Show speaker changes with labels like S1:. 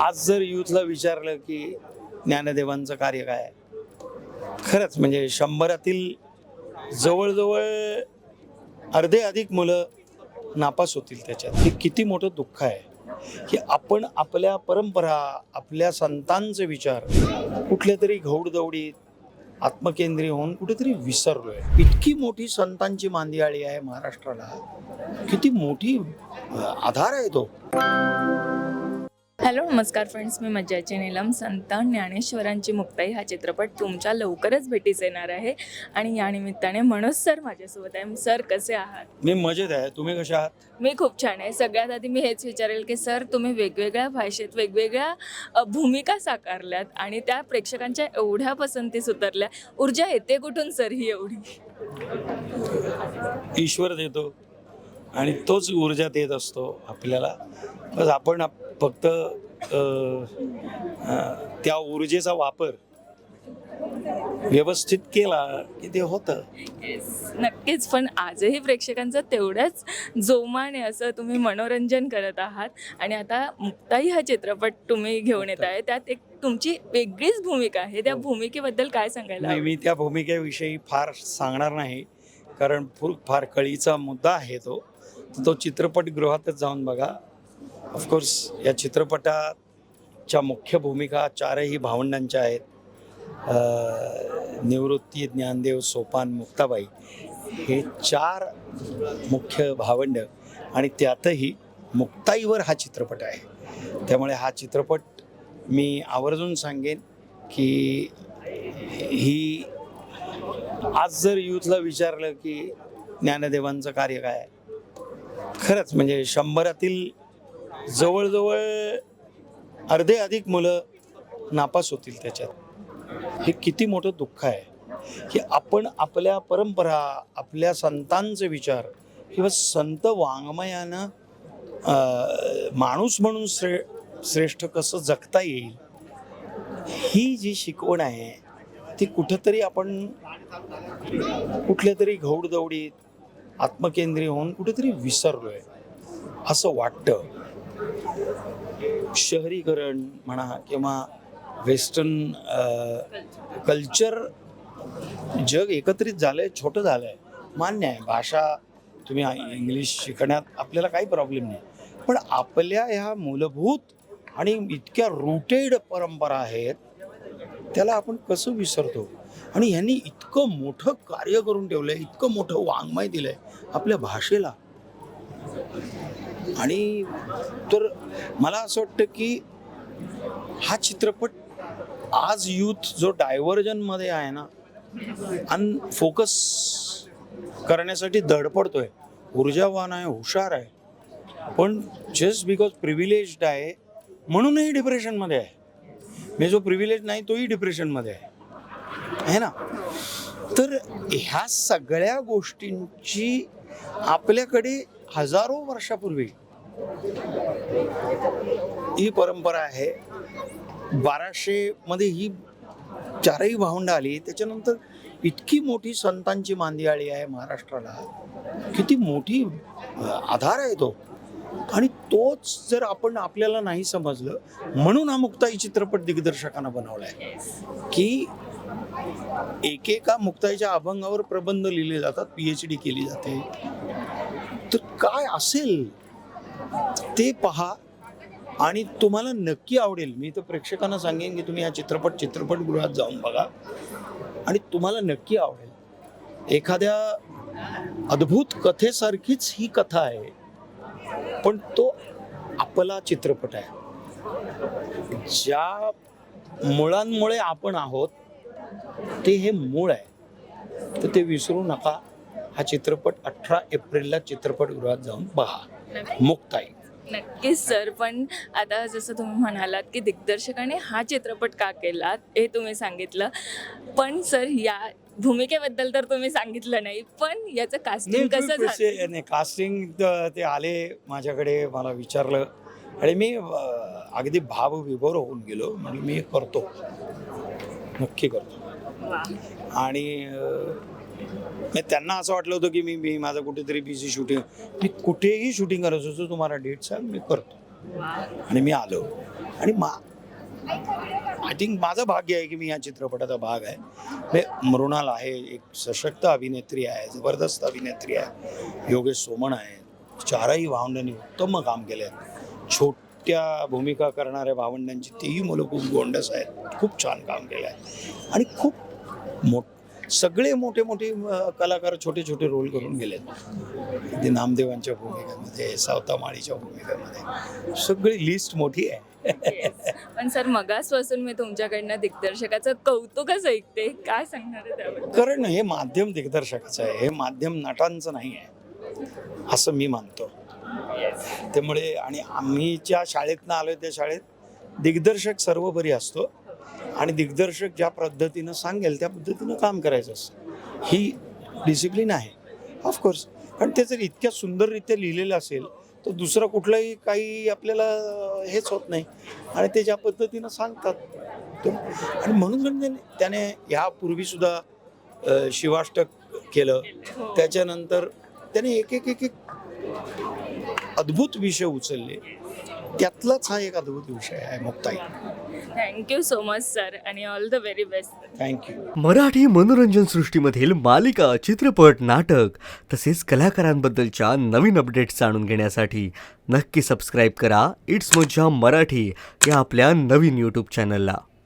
S1: आज जर युथला विचारलं की ज्ञानदेवांचं कार्य काय आहे? खरंच म्हणजे शंभरातील जवळजवळ अर्धे अधिक मुलं नापास होतील त्याच्यात. हे किती मोठं दुःख आहे की आपण आपल्या परंपरा आपल्या संतांचे विचार कुठल्या तरी घौडदौडीत आत्मकेंद्रीय होऊन कुठेतरी विसरलोय. इतकी मोठी संतांची मांदियाळी आहे महाराष्ट्राला. किती मोठी आधार आहे तो.
S2: हॅलो नमस्कार फ्रेंड्स मी मज्जाची नीलम संत ज्ञानेश्वरांची मुक्ताई. हा चित्रपट तुमच्या लवकरच भेटीस येणार आहे. आणि या निमित्ताने मनोज सर माझ्यासोबत आहे. सर कसे आहात?
S1: मी मजेत आहे. तुम्ही कशा आहात?
S2: मी खूप छान आहे. सगळ्यात आधी मी हेच विचारेल की सर तुम्ही वेगवेगळ्या भाषेत वेगवेगळ्या भूमिका साकारल्यात आणि त्या प्रेक्षकांच्या एवढ्या पसंतीस उतरल्या ऊर्जा येते कुठून सर ही एवढी?
S1: ईश्वर देतो आणि तोच ऊर्जा देत असतो आपल्याला. बस आपण आप- फक्त त्या ऊर्जेचा वापर व्यवस्थित केला की ते होतं.
S2: नक्कीच. पण आजही प्रेक्षकांचं तेवढ्याच जोमाने असं तुम्ही मनोरंजन करत आहात. आणि आता मुक्ताई हा चित्रपट तुम्ही घेऊन येत आहे. त्यात एक तुमची वेगळीच भूमिका आहे. त्या
S1: हो.
S2: भूमिकेबद्दल काय सांगायला?
S1: मी त्या भूमिकेविषयी फार सांगणार नाही. कारण फार कळीचा मुद्दा आहे तो. तो चित्रपटगृहातच जाऊन बघा. ऑफकोर्स या चित्रपटाच्या मुख्य भूमिका चारही भावंडांच्या आहेत निवृत्ती ज्ञानदेव सोपान मुक्ताबाई हे चार मुख्य भावंड आणि त्यातही मुक्ताईवर हा चित्रपट आहे त्यामुळे हा चित्रपट मी आवर्जून सांगेन की ही आज जर युथला विचारलं की ज्ञानदेवांचं कार्य काय आहे? खरंच म्हणजे शंभरातील जवळजवळ अर्धे अधिक मुलं नापास होतील त्याच्यात. हे किती मोठं दुःख आहे. की आपण आपल्या परंपरा आपल्या संतांचे विचार किंवा संत वाङ्मयानं माणूस म्हणून श्रे श्रेष्ठ कसं जगता येईल ही जी शिकवण आहे ती कुठंतरी आपण कुठल्या तरी घौडदौडीत आत्मकेंद्रीय होऊन कुठेतरी विसरलोय असं वाटतं. शहरीकरण म्हणा किंवा वेस्टर्न कल्चर जग एकत्रित झालंय छोटं झालंय मान्य आहे. भाषा तुम्ही इंग्लिश शिकण्यात आपल्याला काही प्रॉब्लेम नाही. पण आपल्या ह्या मूलभूत आणि इतक्या रुटेड परंपरा आहेत त्याला आपण कसं विसरतो? आणि ह्यांनी इतकं मोठं कार्य करून ठेवलंय इतकं मोठं वाङ्मय दिलंय आपल्या भाषेला. आणि तर मला असं वाटतं की हा चित्रपट आज यूथ जो डायव्हर्जनमध्ये आहे ना अनफोकस करण्यासाठी धडपडतोय. ऊर्जावान आहे हुशार आहे. पण जस्ट बिकॉज प्रिव्हिलेज्ड आहे म्हणूनही डिप्रेशनमध्ये आहे. मी जो प्रिव्हिलेज नाही तोही डिप्रेशनमध्ये आहे. है ना? तर ह्या सगळ्या गोष्टींची आपल्याकडे हजारो वर्षापूर्वी ही परंपरा आहे. बाराशे मध्ये ही चारही भावंड आली. त्याच्यानंतर इतकी मोठी संतांची मांदियाळी आहे महाराष्ट्राला. किती मोठी आधार आहे तो. आणि तोच जर आपण आपल्याला नाही समजलं म्हणून हा मुक्ताई चित्रपट दिग्दर्शकांना बनवलाय. की एकेका मुक्ताईच्या अभंगावर प्रबंध लिहिले जातात पी एच डी केली जाते. तर काय असेल? ते पहा. आणि तुम्हाला नक्की आवडेल. मी तर प्रेक्षकांना सांगेन की तुम्ही हा चित्रपट चित्रपटगृहात जाऊन बघा. आणि तुम्हाला नक्की आवडेल. एखाद्या अद्भुत कथेसारखीच ही कथा आहे. पण तो आपला चित्रपट आहे. ज्या मुळांमुळे आपण आहोत ते हे मूळ आहे. तर ते विसरू नका. हा चित्रपट अठरा एप्रिलला चित्रपटगृहात जाऊन पहा. मुक्ताई.
S2: नक्कीच सर. पण आता जसं तुम्ही म्हणालात की दिग्दर्शकाने हा चित्रपट का केला हे तुम्ही सांगितलं. पण सर या भूमिकेबद्दल तर तुम्ही सांगितलं नाही. पण याचं कास्टिंग कसं झालं?
S1: नाही कास्टिंग ते आले माझ्याकडे मला विचारलं. आणि मी अगदी भाव विभोर होऊन गेलो. म्हणजे मी करतो. नक्की करतो. आणि त्यांना असं वाटलं होतं की मी मी माझं कुठेतरी बिझी शूटिंग मी कुठेही शूटिंग करत असतो तुम्हाला डेट सांग मी करतो. आणि मी आलो. आणि मा आय थिंक माझं भाग्य आहे की मी या चित्रपटाचा भाग आहे. मृणाल आहे एक सशक्त अभिनेत्री आहे जबरदस्त अभिनेत्री आहे. योगेश सोमण आहे. चारही भावंडांनी उत्तम काम केले आहे छोट्या भूमिका करणाऱ्या भावंडांची तीही मुलं खूप गोंडस आहेत. खूप छान काम केलं आहे आणि खूप मोठ सगळे मोठे मोठे कलाकार छोटे छोटे रोल करून गेलेत. अगदी नामदेवांच्या भूमिकेमध्ये सावता माळीच्या भूमिकेमध्ये. सगळी लिस्ट मोठी आहे.
S2: पण सर मगासपासून मी तुमच्याकडनं दिग्दर्शकाचं कौतुकच ऐकते. काय सांगणार
S1: कारण हे माध्यम दिग्दर्शकाचं आहे. हे माध्यम नटांचं नाही आहे. असं मी मानतो. त्यामुळे आणि आम्ही ज्या शाळेतनं आलो त्या शाळेत दिग्दर्शक सर्वोपरी असतो. आणि दिग्दर्शक ज्या पद्धतीनं सांगेल त्या पद्धतीनं काम करायचं असतं. ही डिसिप्लिन आहे. ऑफकोर्स पण ते जर इतक्या सुंदररित्या लिहिलेलं असेल तर दुसरं कुठलंही काही आपल्याला हेच होत नाही. आणि ते ज्या पद्धतीनं सांगतात आणि म्हणून म्हणजे त्याने यापूर्वीसुद्धा शिवाष्टक केलं त्याच्यानंतर त्याने एक एक एक एक अद्भुत विषय उचलले. त्यातलाच हा एक अद्भुत विषय आहे Muktai.
S2: Thank you so much sir आणि all the very best
S1: thank you
S3: Marathi मनोरंजन सृष्टीमधील मालिका चित्रपट नाटक तसेच कलाकारांबद्दलच्या नवीन अपडेट्स जाणून घेण्यासाठी नक्की सबस्क्राईब करा. इट्स मज्जा मराठी या आपल्या नवीन यूट्यूब चॅनलला